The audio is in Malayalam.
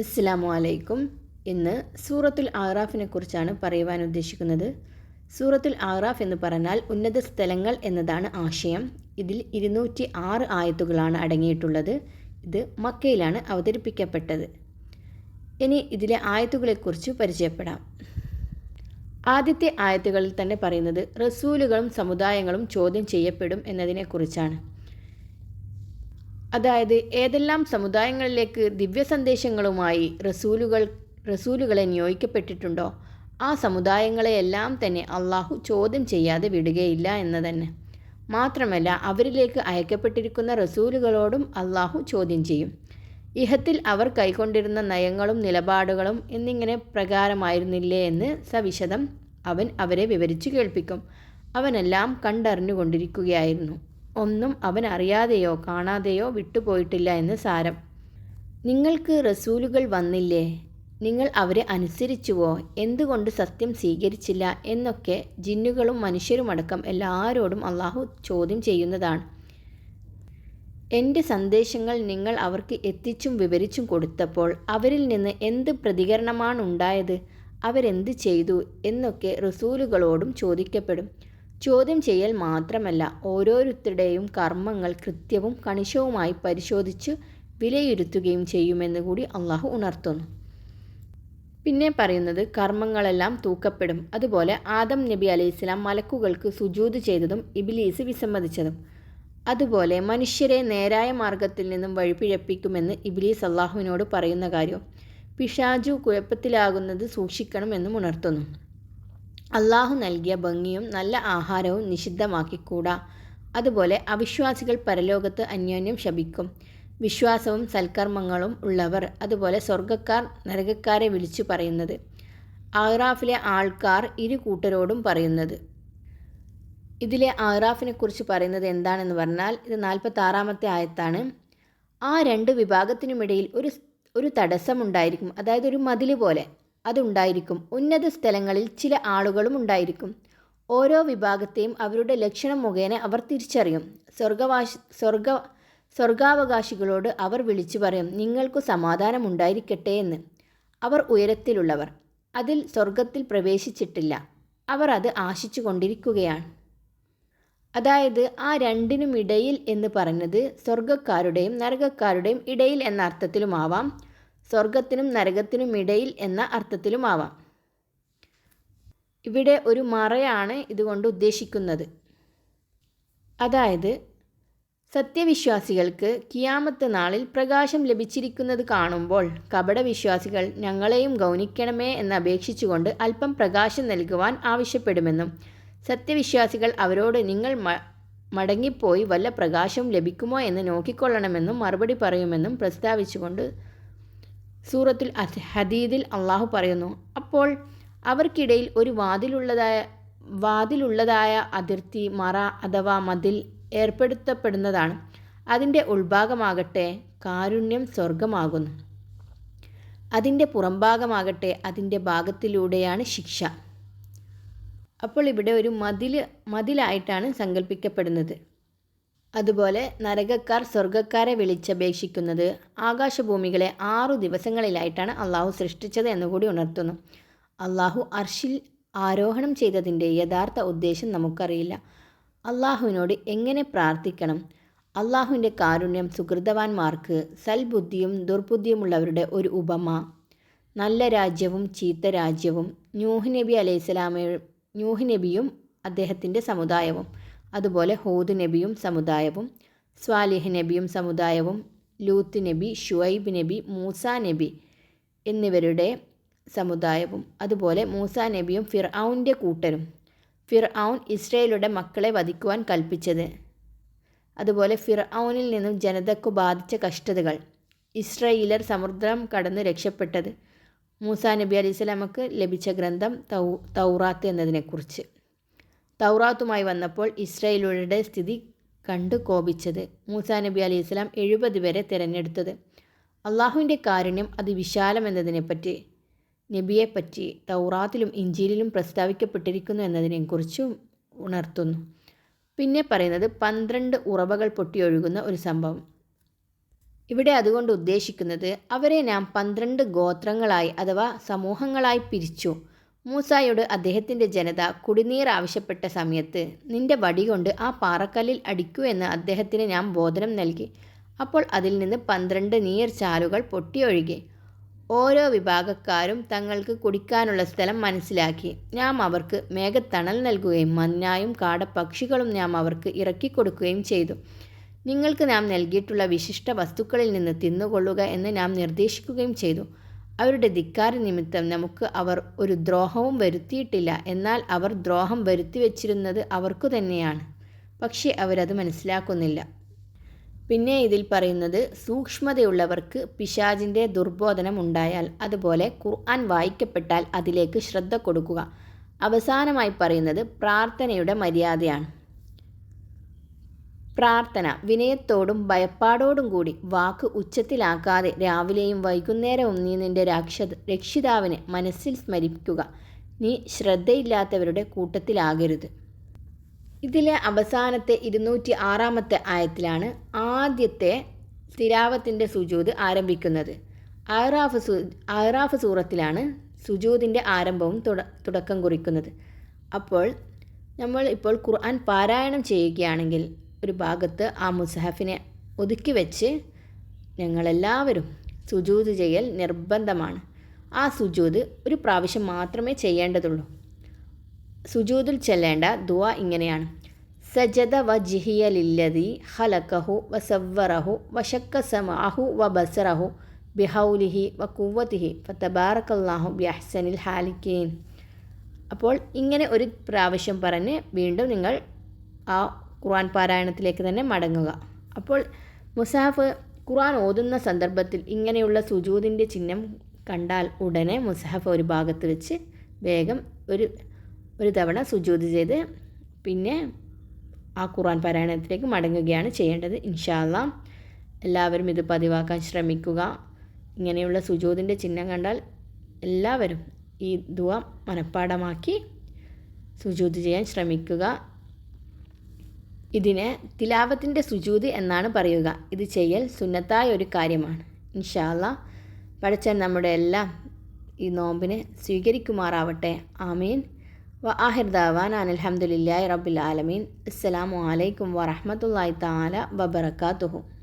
അസ്സാമു അലൈക്കും ഇന്ന് സൂറത്തുൽ ആറാഫിനെ കുറിച്ചാണ് പറയുവാൻ ഉദ്ദേശിക്കുന്നത്. സൂറത്തുൽ ആറാഫ് എന്ന് പറഞ്ഞാൽ ഉന്നത സ്ഥലങ്ങൾ എന്നതാണ് ആശയം. ഇതിൽ ഇരുന്നൂറ്റി ആറ് ആയത്തുകളാണ് അടങ്ങിയിട്ടുള്ളത്. ഇത് മക്കയിലാണ് അവതരിപ്പിക്കപ്പെട്ടത്. ഇനി ഇതിലെ ആയത്തുകളെക്കുറിച്ച് പരിചയപ്പെടാം. ആദ്യത്തെ ആയത്തുകളിൽ തന്നെ പറയുന്നത് റസൂലുകളും സമുദായങ്ങളും ചോദ്യം ചെയ്യപ്പെടും എന്നതിനെക്കുറിച്ചാണ്. അതായത് ഏതെല്ലാം സമുദായങ്ങളിലേക്ക് ദിവ്യ സന്ദേശങ്ങളുമായി റസൂലുകൾ റസൂലുകളെ നിയോഗിക്കപ്പെട്ടിട്ടുണ്ടോ ആ സമുദായങ്ങളെയെല്ലാം തന്നെ അള്ളാഹു ചോദ്യം ചെയ്യാതെ വിടുകയില്ല എന്ന് തന്നെ മാത്രമല്ല അവരിലേക്ക് അയക്കപ്പെട്ടിരിക്കുന്ന റസൂലുകളോടും അള്ളാഹു ചോദ്യം ചെയ്യും. ഇഹത്തിൽ അവർ കൈക്കൊണ്ടിരുന്ന നയങ്ങളും നിലപാടുകളും എന്നിങ്ങനെ പ്രകാരമായിരുന്നില്ലേ എന്ന് സവിശദം അവൻ അവരെ വിവരിച്ചു കേൾപ്പിക്കും. അവനെല്ലാം കണ്ടറിഞ്ഞുകൊണ്ടിരിക്കുകയായിരുന്നു. ഒന്നും അവൻ അറിയാതെയോ കാണാതെയോ വിട്ടുപോയിട്ടില്ല എന്ന് സാരം. നിങ്ങൾക്ക് റസൂലുകൾ വന്നില്ലേ? നിങ്ങൾ അവരെ അനുസരിച്ചുവോ? എന്തുകൊണ്ട് സത്യം സ്വീകരിച്ചില്ല? എന്നൊക്കെ ജിന്നുകളും മനുഷ്യരുമടക്കം എല്ലാവരോടും അള്ളാഹു ചോദ്യം ചെയ്യുന്നതാണ്. എന്റെ സന്ദേശങ്ങൾ നിങ്ങൾ അവർക്ക് എത്തിച്ചും വിവരിച്ചും കൊടുത്തപ്പോൾ അവരിൽ നിന്ന് എന്ത് പ്രതികരണമാണ് ഉണ്ടായത് അവരെന്ത് ചെയ്തു? എന്നൊക്കെ റസൂലുകളോടും ചോദിക്കപ്പെടും. ചോദ്യം ചെയ്യൽ മാത്രമല്ല ഓരോരുത്തരുടെയും കർമ്മങ്ങൾ കൃത്യവും കണിശവുമായി പരിശോധിച്ച് വിലയിരുത്തുകയും ചെയ്യുമെന്ന് കൂടി അള്ളാഹു ഉണർത്തുന്നു. പിന്നെ പറയുന്നത് കർമ്മങ്ങളെല്ലാം തൂക്കപ്പെടും. അതുപോലെ ആദം നബി അലൈഹി സ്വലാം മലക്കുകൾക്ക് സുജൂത് ചെയ്തതും ഇബിലീസ് വിസമ്മതിച്ചതും. അതുപോലെ മനുഷ്യരെ നേരായ മാർഗത്തിൽ നിന്നും വഴിപിഴപ്പിക്കുമെന്ന് ഇബിലീസ് അള്ളാഹുവിനോട് പറയുന്ന കാര്യം പിഷാജു കുഴപ്പത്തിലാകുന്നത് സൂക്ഷിക്കണമെന്നും ഉണർത്തുന്നു. അള്ളാഹു നൽകിയ ഭംഗിയും നല്ല ആഹാരവും നിഷിദ്ധമാക്കിക്കൂടാ. അതുപോലെ അവിശ്വാസികൾ പരലോകത്ത് അന്യോന്യം ശപിക്കും. വിശ്വാസവും സൽക്കർമ്മങ്ങളും ഉള്ളവർ അതുപോലെ സ്വർഗക്കാർ നരകക്കാരെ വിളിച്ചു പറയുന്നത്. ആഹ്റാഫിലെ ആൾക്കാർ ഇരു കൂട്ടരോടും പറയുന്നത്. ഇതിലെ ആഹ്റാഫിനെ കുറിച്ച് പറയുന്നത് എന്താണെന്ന് പറഞ്ഞാൽ ഇത് നാൽപ്പത്തി ആറാമത്തെ ആയത്താണ്. ആ രണ്ട് വിഭാഗത്തിനുമിടയിൽ ഒരു ഒരു തടസ്സമുണ്ടായിരിക്കും. അതായത് ഒരു മതിൽ പോലെ. അതുണ്ടായിരിക്കും. ഉന്നത സ്ഥലങ്ങളിൽ ചില ആളുകളും ഉണ്ടായിരിക്കും. ഓരോ വിഭാഗത്തെയും അവരുടെ ലക്ഷണം മുഖേന അവർ തിരിച്ചറിയും. സ്വർഗവാശ സ്വർഗ സ്വർഗാവകാശികളോട് അവർ വിളിച്ചു പറയും നിങ്ങൾക്കു സമാധാനം ഉണ്ടായിരിക്കട്ടെ എന്ന്. അവർ ഉയരത്തിലുള്ളവർ. അതിൽ സ്വർഗത്തിൽ പ്രവേശിച്ചിട്ടില്ല. അവർ അത് ആശിച്ചു കൊണ്ടിരിക്കുകയാണ്. അതായത് ആ രണ്ടിനുമിടയിൽ എന്ന് പറഞ്ഞത് സ്വർഗക്കാരുടെയും നരകക്കാരുടെയും ഇടയിൽ എന്ന അർത്ഥത്തിലുമാവാം. സ്വർഗത്തിനും നരകത്തിനും ഇടയിൽ എന്ന അർത്ഥത്തിലുമാവാം. ഇവിടെ ഒരു മറയാണ് ഇതുകൊണ്ട് ഉദ്ദേശിക്കുന്നത്. അതായത് സത്യവിശ്വാസികൾക്ക് കിയാമത്ത് നാളിൽ പ്രകാശം ലഭിച്ചിരിക്കുന്നത് കാണുമ്പോൾ കപടവിശ്വാസികൾ ഞങ്ങളെയും ഗൗനിക്കണമേ എന്ന് അപേക്ഷിച്ചുകൊണ്ട് അല്പം പ്രകാശം നൽകുവാൻ ആവശ്യപ്പെടുമെന്നും സത്യവിശ്വാസികൾ അവരോട് നിങ്ങൾ മടങ്ങിപ്പോയി വല്ല പ്രകാശവും ലഭിക്കുമോ എന്ന് നോക്കിക്കൊള്ളണമെന്നും മറുപടി പറയുമെന്നും പ്രസ്താവിച്ചുകൊണ്ട് സൂറത്തുൽ ഹദീദിൽ അള്ളാഹു പറയുന്നു. അപ്പോൾ അവർക്കിടയിൽ ഒരു വാതിലുള്ളതായ വാതിലുള്ളതായ അതിർത്തി മറ അഥവാ മതിൽ ഏർപ്പെടുത്തപ്പെടുന്നതാണ്. അതിന്റെ ഉൾഭാഗമാകട്ടെ കാരുണ്യം സ്വർഗമാകുന്നു അതിന്റെ പുറംഭാഗമാകട്ടെ അതിന്റെ ഭാഗത്തിലൂടെയാണ് ശിക്ഷ. അപ്പോൾ ഇവിടെ ഒരു മതിൽ മതിലായിട്ടാണ് സങ്കല്പിക്കപ്പെടുന്നത് അതുപോലെ നരകക്കാർ സ്വർഗക്കാരെ വിളിച്ചപേക്ഷിക്കുന്നത് ആകാശഭൂമികളെ ആറു ദിവസങ്ങളിലായിട്ടാണ് അള്ളാഹു സൃഷ്ടിച്ചത് എന്നുകൂടി ഉണർത്തുന്നു. അള്ളാഹു അർഷിൽ ആരോഹണം ചെയ്തതിന്റെ യഥാർത്ഥ ഉദ്ദേശം നമുക്കറിയില്ല. അള്ളാഹുവിനോട് എങ്ങനെ പ്രാർത്ഥിക്കണം? അള്ളാഹുവിന്റെ കാരുണ്യം സുഹൃതവാന്മാർക്ക് സൽബുദ്ധിയും ദുർബുദ്ധിയുമുള്ളവരുടെ ഒരു ഉപമ. നല്ല രാജ്യവും ചീത്ത രാജ്യവും ന്യൂഹ് നബി അലൈഹിസ്സലാമയും ന്യൂഹ് നബിയും അദ്ദേഹത്തിന്റെ സമുദായവും. അതുപോലെ ഹൂദ് നബിയും സമുദായവും സ്വാലിഹ് നബിയും സമുദായവും ലൂത്ത് നബി ഷുഐബ് നബി മൂസ നബി എന്നിവരുടെ സമുദായവും. അതുപോലെ മൂസ നബിയും ഫിർഔന്റെ കൂട്ടരും. ഫിർഔൻ ഇസ്രയേലുടെ മക്കളെ വധിക്കുവാൻ കൽപ്പിച്ചത്. അതുപോലെ ഫിർഔനിൽ നിന്നും ജനതക്കു ബാധിച്ച കഷ്ടതകൾ. ഇസ്രയേലർ സമുദ്രം കടന്ന് രക്ഷപ്പെട്ടത്. മൂസ നബി അലൈഹി സ്വലാമക്ക് ലഭിച്ച ഗ്രന്ഥം തൗ തൗറാത്ത് എന്നതിനെക്കുറിച്ച്. തൗറാത്തുമായി വന്നപ്പോൾ ഇസ്രയേലുകളുടെ സ്ഥിതി കണ്ട് കോപിച്ചത്. മൂസാ നബി അലി സ്വലാം എഴുപത് വരെ തിരഞ്ഞെടുത്തത്. അള്ളാഹുവിന്റെ കാരുണ്യം അത് എന്നതിനെപ്പറ്റി നബിയെപ്പറ്റി തൗറാത്തിലും ഇഞ്ചിയിലും പ്രസ്താവിക്കപ്പെട്ടിരിക്കുന്നു എന്നതിനെക്കുറിച്ചും ഉണർത്തുന്നു. പിന്നെ പറയുന്നത് പന്ത്രണ്ട് ഉറവകൾ പൊട്ടിയൊഴുകുന്ന ഒരു സംഭവം. ഇവിടെ അതുകൊണ്ട് ഉദ്ദേശിക്കുന്നത് അവരെ നാം പന്ത്രണ്ട് ഗോത്രങ്ങളായി അഥവാ സമൂഹങ്ങളായി പിരിച്ചു. മൂസായോട് അദ്ദേഹത്തിന്റെ ജനത കുടിനീർ ആവശ്യപ്പെട്ട സമയത്ത് നിന്റെ വടി കൊണ്ട് ആ പാറക്കല്ലിൽ അടിക്കൂ എന്ന് അദ്ദേഹത്തിന് ഞാൻ ബോധനം നൽകി. അപ്പോൾ അതിൽ നിന്ന് പന്ത്രണ്ട് നീർ ചാലുകൾ പൊട്ടിയൊഴുകി ഓരോ വിഭാഗക്കാരും തങ്ങൾക്ക് കുടിക്കാനുള്ള സ്ഥലം മനസ്സിലാക്കി. ഞാൻ അവർക്ക് മേഘത്തണൽ നൽകുകയും മഞ്ഞായും കാടപ്പക്ഷികളും ഞാൻ അവർക്ക് ഇറക്കിക്കൊടുക്കുകയും ചെയ്തു. നിങ്ങൾക്ക് നാം നൽകിയിട്ടുള്ള വിശിഷ്ട വസ്തുക്കളിൽ നിന്ന് തിന്നുകൊള്ളുക എന്ന് നാം നിർദ്ദേശിക്കുകയും ചെയ്തു. അവരുടെ ധിക്കാര നിമിത്തം നമുക്ക് അവർ ഒരു ദ്രോഹവും വരുത്തിയിട്ടില്ല. എന്നാൽ അവർ ദ്രോഹം വരുത്തി വച്ചിരുന്നത് അവർക്കു തന്നെയാണ്. പക്ഷേ അവരത് മനസ്സിലാക്കുന്നില്ല. പിന്നെ ഇതിൽ പറയുന്നത് സൂക്ഷ്മതയുള്ളവർക്ക് പിശാജിന്റെ ദുർബോധനം ഉണ്ടായാൽ അതുപോലെ ഖുർആൻ വായിക്കപ്പെട്ടാൽ അതിലേക്ക് ശ്രദ്ധ കൊടുക്കുക. അവസാനമായി പറയുന്നത് പ്രാർത്ഥനയുടെ മര്യാദയാണ്. പ്രാർത്ഥന വിനയത്തോടും ഭയപ്പാടോടും കൂടി വാക്ക് ഉച്ചത്തിലാക്കാതെ രാവിലെയും വൈകുന്നേരവും നീ നിന്റെ രക്ഷ രക്ഷിതാവിനെ മനസ്സിൽ സ്മരിക്കുക. നീ ശ്രദ്ധയില്ലാത്തവരുടെ കൂട്ടത്തിലാകരുത്. ഇതിലെ അവസാനത്തെ ഇരുന്നൂറ്റി ആറാമത്തെ ആയത്തിലാണ് ആദ്യത്തെ തിരാവത്തിന്റെ സുജൂത് ആരംഭിക്കുന്നത്. അഹ്റാഫ് സു അഹ്റാഫ് സൂറത്തിലാണ് സുജൂതിന്റെ ആരംഭവും തുട തുടക്കം കുറിക്കുന്നത്. അപ്പോൾ നമ്മൾ ഇപ്പോൾ ഖുർആൻ പാരായണം ചെയ്യുകയാണെങ്കിൽ ഒരു ഭാഗത്ത് ആ മുസഹഫിനെ ഒതുക്കി വെച്ച് ഞങ്ങളെല്ലാവരും സുജൂത് ചെയ്യൽ നിർബന്ധമാണ്. ആ സുജൂത് ഒരു പ്രാവശ്യം മാത്രമേ ചെയ്യേണ്ടതുള്ളൂ. സുജൂതിൽ ചെല്ലേണ്ട ദുവ ഇങ്ങനെയാണ്. സജദ വ ജിഹിയലില്ലതി ഹലക്കഹു വ സവ്വറഹു വ സമാഹു വ ബസറഹു ബിഹൗലിഹി വ കുവ്വത്തിഹി ഫത്തബാറക്കല്ലാഹു ബിഅഹ്സനിൽ ഹാലിക്കീൻ. അപ്പോൾ ഇങ്ങനെ ഒരു പ്രാവശ്യം പറഞ്ഞ് വീണ്ടും നിങ്ങൾ ആ ഖുർആൻ പാരായണത്തിലേക്ക് തന്നെ മടങ്ങുക. അപ്പോൾ മുസാഫ് ഖുർആൻ ഓതുന്ന സന്ദർഭത്തിൽ ഇങ്ങനെയുള്ള സുജൂതിന്റെ ചിഹ്നം കണ്ടാൽ ഉടനെ മുസാഫ് ഒരു ഭാഗത്ത് വെച്ച് വേഗം ഒരു ഒരു തവണ സുജൂത് ചെയ്ത് പിന്നെ ആ ഖുർആൻ പാരായണത്തിലേക്ക് മടങ്ങുകയാണ് ചെയ്യേണ്ടത്. ഇൻഷാല്ല എല്ലാവരും ഇത് പതിവാക്കാൻ ശ്രമിക്കുക. ഇങ്ങനെയുള്ള സുജൂതിന്റെ ചിഹ്നം കണ്ടാൽ എല്ലാവരും ഈ ദുവ മനഃപ്പാടമാക്കി സുജൂത് ചെയ്യാൻ ശ്രമിക്കുക. ഇതിനെ തിലാവത്തിന്റെ സുജൂത് എന്നാണ് പറയുക. ഇത് ചെയ്യൽ സുന്നത്തായ ഒരു കാര്യമാണ്. ഇൻഷാല്ല പഠിച്ചാൽ നമ്മുടെ എല്ലാം ഈ നോമ്പിനെ സ്വീകരിക്കുമാറാവട്ടെ. ആമീൻ. വ ആഹിർ ദാവാൻ അലഹമുല്ലാ റബ്ബിൽ ആലമീൻ. അസ്സലാമു അലൈക്കും വറഹമത്തല്ലാ താല വബർക്കാത്തുഹു